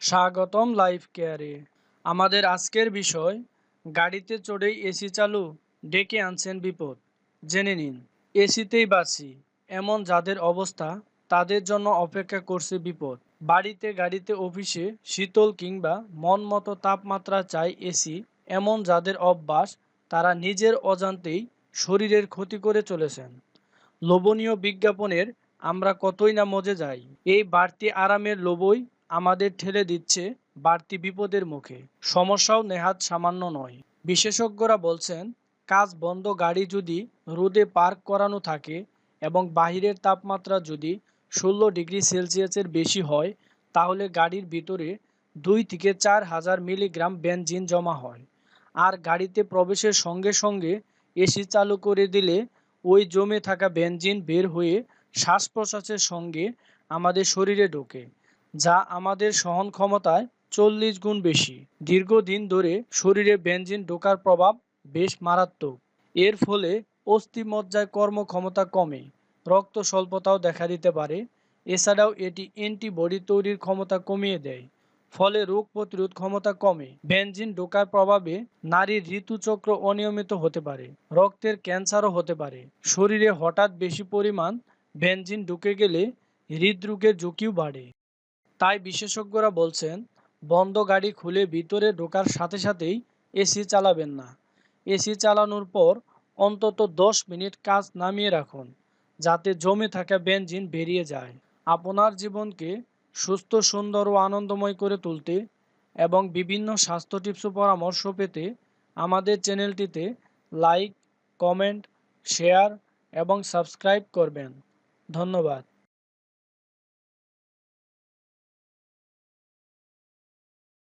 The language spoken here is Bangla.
স্বাগতম লাইফ কেয়ারে। আমাদের আজকের বিষয়, গাড়িতে চড়েই এসি চালু, ডেকে আনছেন বিপদ। জেনে নিন, এসিতেই বাঁচি, এমন যাদের অবস্থা, তাদের জন্য অপেক্ষা করছে বিপদ। বাড়িতে, গাড়িতে, অফিসে শীতল কিংবা মন মতো তাপমাত্রা চাই এসি, এমন যাদের অভ্যাস, তারা নিজের অজান্তেই শরীরের ক্ষতি করে চলেছেন। লোভনীয় বিজ্ঞাপনের আমরা কতই না মজে যাই। এই বাড়তি আরামের লোভই আমাদের ঠেলে দিচ্ছে বাড়তি বিপদের মুখে। সমস্যাও নেহাত সামান্য নয়। বিশেষজ্ঞরা বলছেন, কাজ বন্ধ গাড়ি যদি রোদে পার্ক করানো থাকে এবং বাহিরের তাপমাত্রা যদি ষোলো ডিগ্রি সেলসিয়াসের বেশি হয়, তাহলে গাড়ির ভিতরে দুই থেকে চার হাজার মিলিগ্রাম বেনজিন জমা হয়। আর গাড়িতে প্রবেশের সঙ্গে সঙ্গে এসি চালু করে দিলে ওই জমে থাকা বেনজিন বের হয়ে শ্বাস প্রশ্বাসের সঙ্গে আমাদের শরীরে ঢোকে। যা আমাদের সহন ক্ষমতায় চল্লিশ গুণ বেশি। দীর্ঘদিন ধরে শরীরে বেনজিন ঢোকার প্রভাব বেশ মারাত্মক। এর ফলে অস্থিমজ্জায় কর্মক্ষমতা কমে। রক্ত স্বল্পতাও দেখা দিতে পারে। এছাড়াও এটি অ্যান্টিবডি তৈরির ক্ষমতা কমিয়ে দেয়, ফলে রোগ প্রতিরোধ ক্ষমতা কমে। বেনজিন ঢোকার প্রভাবে নারীর ঋতুচক্র অনিয়মিত হতে পারে, রক্তের ক্যান্সারও হতে পারে। শরীরে হঠাৎ বেশি পরিমাণ বেনজিন ঢুকে গেলে হৃদরোগের ঝুঁকিও বাড়ে। তাই বিশেষজ্ঞরা বলছেন, বন্ধ গাড়ি খুলে ভিতরে ঢোকার সাথে সাথেই এসি চালাবেন না। এসি চালানোর পর অন্তত দশ মিনিট কাজ নামিয়ে রাখুন, যাতে জমে থাকা বেনজিন বেরিয়ে যায়। আপনার জীবনকে সুস্থ, সুন্দর ও আনন্দময় করে তুলতে এবং বিভিন্ন স্বাস্থ্য টিপস পরামর্শ পেতে আমাদের চ্যানেলটিতে লাইক, কমেন্ট, শেয়ার এবং সাবস্ক্রাইব করবেন। ধন্যবাদ।